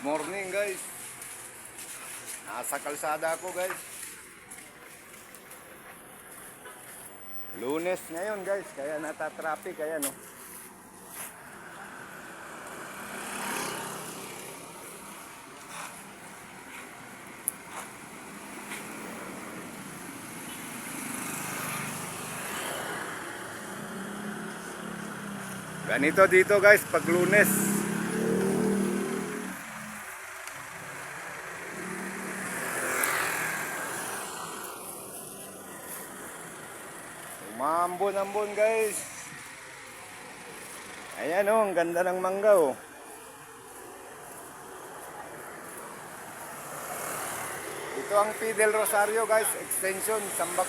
morning guys. Nasa kalsada ako guys. Lunes ngayon guys, kaya nata-traffic kaya no. Ganito dito guys pag lunes. Umambon-ambon guys. Ayan oh, ang ganda ng mangga oh. Ito ang Fidel Rosario guys, extension, Sambak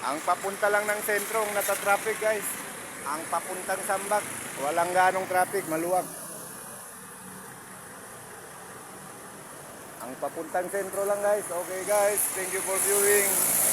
Ang papunta lang ng sentro ang nata-traffic guys. Ang papuntang Sambak, walang ganong traffic, maluwag. Ang papuntang sentro lang guys. Okay guys, thank you for viewing.